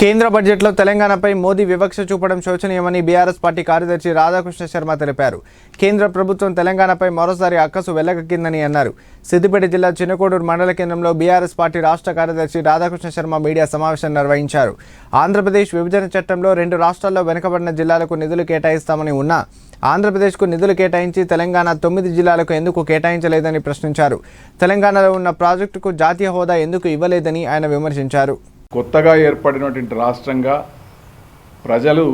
కేంద్ర బడ్జెట్లో తెలంగాణపై మోదీ వివక్ష చూపడం శోచనీయమని బీఆర్ఎస్ పార్టీ కార్యదర్శి రాధాకృష్ణ శర్మ తెలిపారు. కేంద్ర ప్రభుత్వం తెలంగాణపై మరోసారి అక్కసు వెల్లగక్కిందని అన్నారు. సిద్దిపేట జిల్లా చిన్నకోడూరు మండల కేంద్రంలో బీఆర్ఎస్ పార్టీ రాష్ట్ర కార్యదర్శి రాధాకృష్ణ శర్మ మీడియా సమావేశం నిర్వహించారు. ఆంధ్రప్రదేశ్ విభజన చట్టంలో రెండు రాష్ట్రాల్లో వెనుకబడిన జిల్లాలకు నిధులు కేటాయిస్తామని ఉన్నా ఆంధ్రప్రదేశ్కు నిధులు కేటాయించి తెలంగాణ తొమ్మిది జిల్లాలకు ఎందుకు కేటాయించలేదని ప్రశ్నించారు. తెలంగాణలో ఉన్న ప్రాజెక్టుకు జాతీయ హోదా ఎందుకు ఇవ్వలేదని ఆయన విమర్శించారు. కొత్తగా ఏర్పడినటువంటి రాష్ట్రంగా ప్రజలు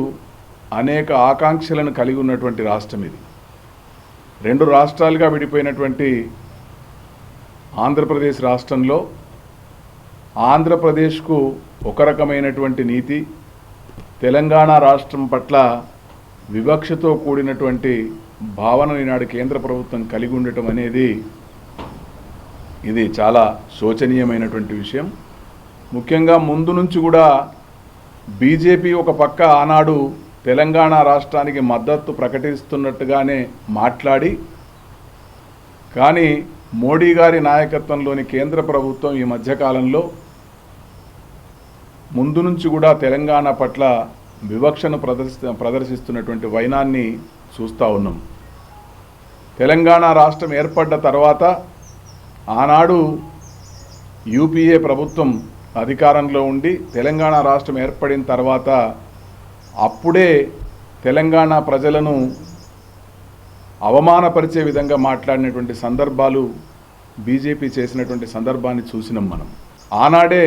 అనేక ఆకాంక్షలను కలిగి ఉన్నటువంటి రాష్ట్రం ఇది. రెండు రాష్ట్రాలుగా విడిపోయినటువంటి ఆంధ్రప్రదేశ్ రాష్ట్రంలో ఆంధ్రప్రదేశ్కు ఒక రకమైనటువంటి నీతి తెలంగాణ రాష్ట్రం పట్ల వివక్షతో కూడినటువంటి భావన ఈనాడు కేంద్ర ప్రభుత్వం కలిగి ఉండటం అనేది ఇది చాలా శోచనీయమైనటువంటి విషయం. ముఖ్యంగా ముందు నుంచి కూడా బీజేపీ ఒక పక్క ఆనాడు తెలంగాణ రాష్ట్రానికి మద్దతు ప్రకటిస్తున్నట్టుగానే మాట్లాడి కానీ మోడీ గారి నాయకత్వంలోని కేంద్ర ప్రభుత్వం ఈ మధ్యకాలంలో ముందు నుంచి కూడా తెలంగాణ పట్ల వివక్షను ప్రదర్శి ప్రదర్శిస్తున్నటువంటి వైనాన్ని చూస్తూ ఉన్నాం. తెలంగాణ రాష్ట్రం ఏర్పడ్డ తర్వాత ఆనాడు యూపీఏ ప్రభుత్వం అధికారంలో ఉండి తెలంగాణ రాష్ట్రం ఏర్పడిన తర్వాత అప్పుడే తెలంగాణ ప్రజలను అవమానపరిచే విధంగా మాట్లాడినటువంటి సందర్భాలు బీజేపీ చేసినటువంటి సందర్భాన్ని చూసినాం మనం. ఆనాడే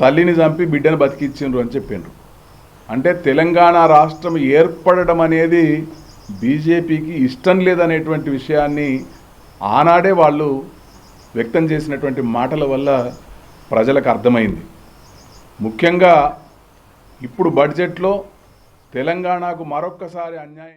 తల్లిని చంపి బిడ్డను బతికిచ్చిండ్రు అని చెప్పిండ్రు అంటే తెలంగాణ రాష్ట్రం ఏర్పడడం అనేది బీజేపీకి ఇష్టం లేదనేటువంటి విషయాన్ని ఆనాడే వాళ్ళు వ్యక్తం చేసినటువంటి మాటల వల్ల ప్రజలకు అర్థమైంది. ముఖ్యంగా ఇప్పుడు బడ్జెట్లో తెలంగాణకు మరొక్కసారి అన్యాయం